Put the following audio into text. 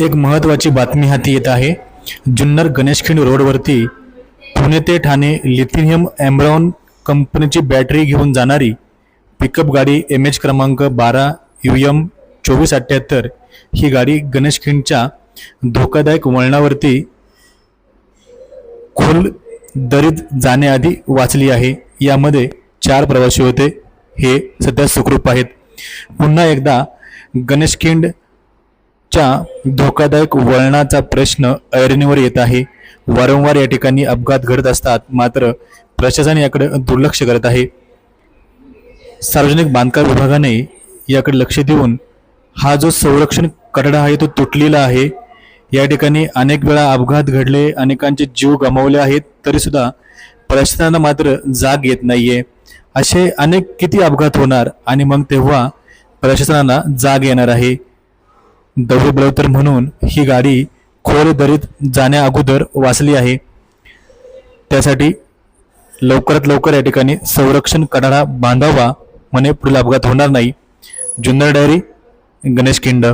एक महत्त्वाची बातमी हाती येत आहे. जुन्नर गणेशखिंड रोडवरती पुणे ते ठाणे लिथिनियम ॲम्ब्रॉन कंपनीची बॅटरी घेऊन जाणारी पिकअप गाडी एम एच क्रमांक बारा यू एम चोवीस अठ्ठ्याहत्तर ही गाडी गणेशखिंडच्या धोकादायक वळणावरती खोल दरीत जाण्याआधी वाचली आहे. यामध्ये चार प्रवासी होते. हे सध्या सुखरूप आहेत. पुन्हा एकदा गणेशखिंड च्या धोकादायक वळणाचा प्रश्न ऐरणीवर येत आहे. वारंवार या ठिकाणी अपघात घडत असतात. मात्र प्रशासन याकडे दुर्लक्ष करत आहे. सार्वजनिक बांधकाम विभागाने याकडे लक्ष देऊन हा जो संरक्षण कठडा आहे तो तुटलेला आहे. या ठिकाणी अनेक वेळा अपघात घडले अनेकांचे जीव गमावले आहेत तरीसुद्धा प्रशासनाला मात्र जाग येत नाहीये. असे अनेक किती अपघात होणार आणि मग तेव्हा प्रशासनाला जाग येणार आहे. दवे बलवतर म्हणून ही गाडी खोल दरीत जाण्या अगोदर वाचली आहे. त्यासाठी लवकरात लवकर या ठिकाणी संरक्षण कडाडा बांधावा म्हणे पुढील अपघात होणार नाही. जुन्नर डायरी गणेश खिंड.